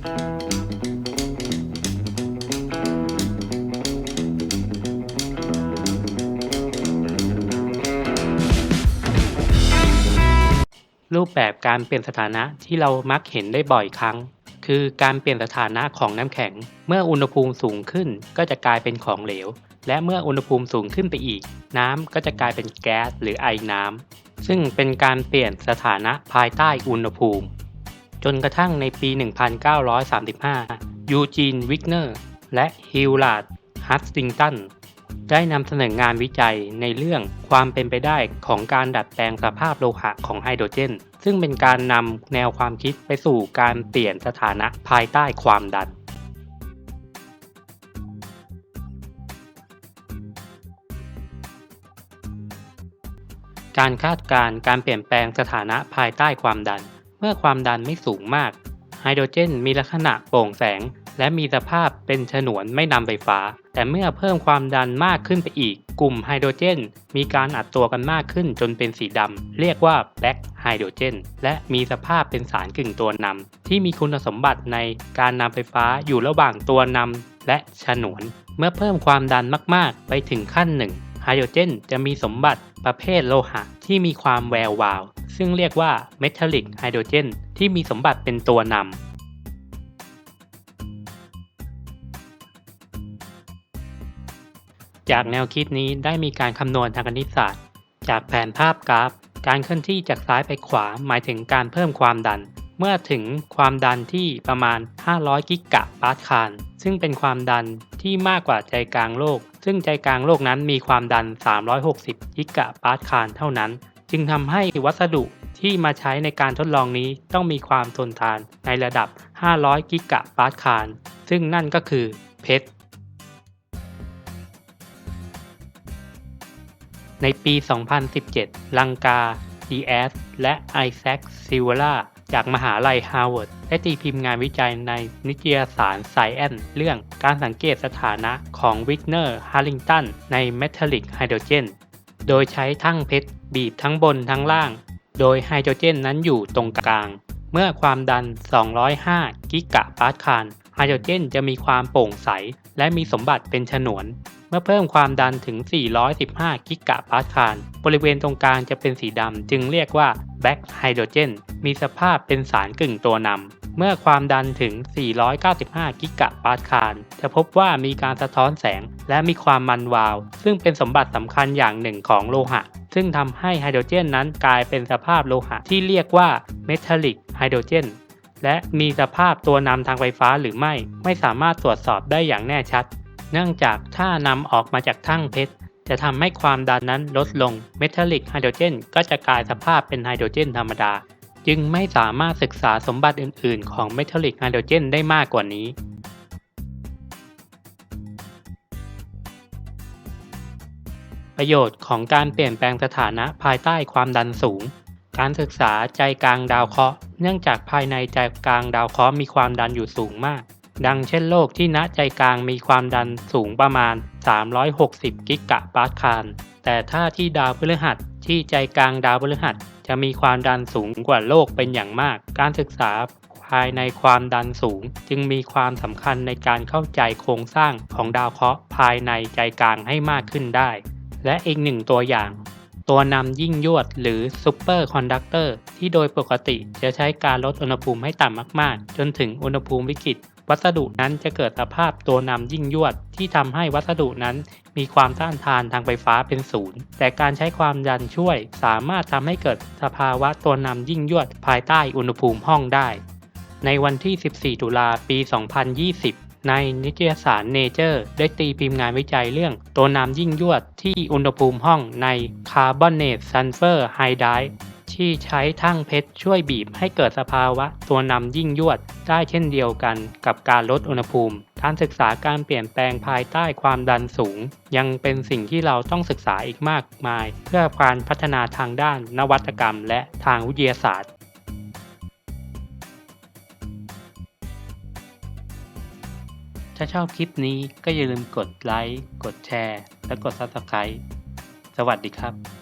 รูปแบบการเปลี่ยนสถานะที่เรามักเห็นได้บ่อยครั้ง คือการเปลี่ยนสถานะของน้ำแข็ง เมื่ออุณหภูมิสูงขึ้นก็จะกลายเป็นของเหลว และเมื่ออุณหภูมิสูงขึ้นไปอีก น้ำก็จะกลายเป็นแก๊สหรือไอน้ำซึ่งเป็นการเปลี่ยนสถานะภายใต้อุณหภูมิ จนกระทั่งในปี 1935 ยูจีน วิกเนอร์ และฮิลลาร์ด ฮัตติงตัน ได้นำเสนองานวิจัยในเรื่องความเป็นไปได้ของการดัดแปลงสภาพโลหะของไฮโดรเจน ซึ่งเป็นการนำแนวความคิดไปสู่การเปลี่ยนสถานะภายใต้ความดันการคาดการณ์การเปลี่ยนแปลงสถานะภายใต้ความดัน เมื่อความดันไม่สูงมาก ไฮโดรเจนมีลักษณะโปร่งแสง และมีสภาพเป็นฉนวนไม่นำไฟฟ้า แต่เมื่อเพิ่มความดันมากขึ้นไปอีก กลุ่มไฮโดรเจน มีการอัดตัวกันมากขึ้นจนเป็นสีดำ เรียกว่าแบล็กไฮโดรเจน และมีสภาพเป็นสารกึ่งตัวนำที่มีคุณสมบัติในการนำไฟฟ้าอยู่ระหว่างตัวนำและฉนวน เมื่อเพิ่มความดันมากๆ ไปถึงขั้นหนึ่งไฮโดรเจนจะมีสมบัติประเภทโลหะที่มีความแวววาว ซึ่งเรียกว่าเมทัลลิกไฮโดรเจนที่มีสมบัติเป็นตัวนำจากแนวคิดนี้ได้มีการคำนวณทางคณิตศาสตร์ จากแผนภาพกราฟ การเคลื่อนที่จากซ้ายไปขวาหมายถึงการเพิ่มความดัน เมื่อถึงความดันที่ประมาณ 500 กิกะปาสคาลซึ่งเป็นความดันที่มากกว่าใจกลางโลก ซึ่งใจกลางโลกนั้นมีความดัน 360 กิกะปาสคาลเท่านั้น จึงทำให้วัสดุที่มาใช้ในการทดลองนี้ต้องมีความทนทานในระดับ 500 กิกะปาสคาลซึ่งนั่นก็คือเพชรในปี 2017 ลังกา ดีแอส และไอแซคซิวล่า จากมหาลัยฮาร์วาร์ด ได้ตีพิมพ์งานวิจัยในนิตยสาร Science เรื่องการสังเกตสถานะของวิกเนอร์ฮาริงตันในเมทัลลิกไฮโดรเจน โดยใช้ทั้งเพชรบีบทั้งบนทั้งล่าง โดยไฮโดรเจนนั้นอยู่ตรงกลาง เมื่อความดัน 205 กิกะปาสคาลไฮโดรเจนจะมีความโปร่งใส และมีสมบัติเป็นฉนวน เมื่อเพิ่มความดันถึง 415 กิกะปาสคาล บริเวณตรงกลางจะเป็นสีดำจึงเรียกว่าแบล็กไฮโดรเจน มีสภาพเป็นสารกึ่งตัวนำ เมื่อความดันถึง 495 กิกะปาสคาล จะพบว่ามีการสะท้อนแสงและมีความมันวาว ซึ่งเป็นสมบัติสำคัญอย่างหนึ่งของโลหะ ซึ่งทำให้ไฮโดรเจนนั้นกลายเป็นสภาพโลหะที่เรียกว่าเมทัลลิกไฮโดรเจนและมีสภาพตัวนำทางไฟฟ้าหรือไม่ ไม่สามารถตรวจสอบได้อย่างแน่ชัด เนื่องจากถ้านำออกมาจากทั่งเพชร จะทำให้ความดันนั้นลดลง เมทัลลิกไฮโดรเจนก็จะกลายสภาพเป็นไฮโดรเจนธรรมดา จึงไม่สามารถศึกษาสมบัติอื่น ๆ ของเมทัลลิกไฮโดรเจนได้มากกว่านี้ประโยชน์ของการเปลี่ยนแปลงสถานะภายใต้ความดันสูง การศึกษาใจกลางดาวเคราะห์ เนื่องจากภายในใจกลางดาวเคราะห์มีความดันอยู่สูงมาก ดังเช่นโลกที่ณใจกลางมีความดันสูงประมาณ 360 กิกะปาสคาล แต่ถ้าที่ดาวพฤหัส ที่ใจกลางดาวพฤหัส จะมีความดันสูงกว่าโลกเป็นอย่างมาก การศึกษาภายในความดันสูง จึงมีความสำคัญในการเข้าใจโครงสร้างของดาวเคราะห์ภายในใจกลางให้มากขึ้นได้ และอีกหนึ่งตัวอย่าง ตัวนำยิ่งยวดหรือซูเปอร์คอนดักเตอร์ที่โดยปกติจะใช้การลดอุณหภูมิให้ต่ำมากๆ จนถึงอุณหภูมิวิกฤต วัสดุนั้นจะเกิดสภาพตัวนำยิ่งยวดที่ทำให้วัสดุนั้นมีความต้านทานทางไฟฟ้าเป็นศูนย์แต่การใช้ความดันช่วยสามารถทำให้เกิดสภาวะตัวนำยิ่งยวดภายใต้อุณหภูมิห้องได้ ในวันที่ 14 ตุลาปี 2020ในนิตยสาร Nature ได้ตีพิมพ์งานวิจัยเรื่องตัวนำยิ่งยวดที่อุณหภูมิห้องใน Carbonate Sulfur Hydride ที่ใช้ทั่งเพชรช่วยบีบให้เกิดสภาวะตัวนำยิ่งยวดได้เช่นเดียวกันกับการลดอุณหภูมิ การศึกษาการเปลี่ยนแปลงภายใต้ความดันสูง ยังเป็นสิ่งที่เราต้องศึกษาอีกมากมาย เพื่อการพัฒนาทางด้านนวัตกรรม และทางวิทยาศาสตร์ถ้าชอบคลิปนี้ก็อย่าลืมกดไลค์ กดแชร์ และกด Subscribe สวัสดีครับ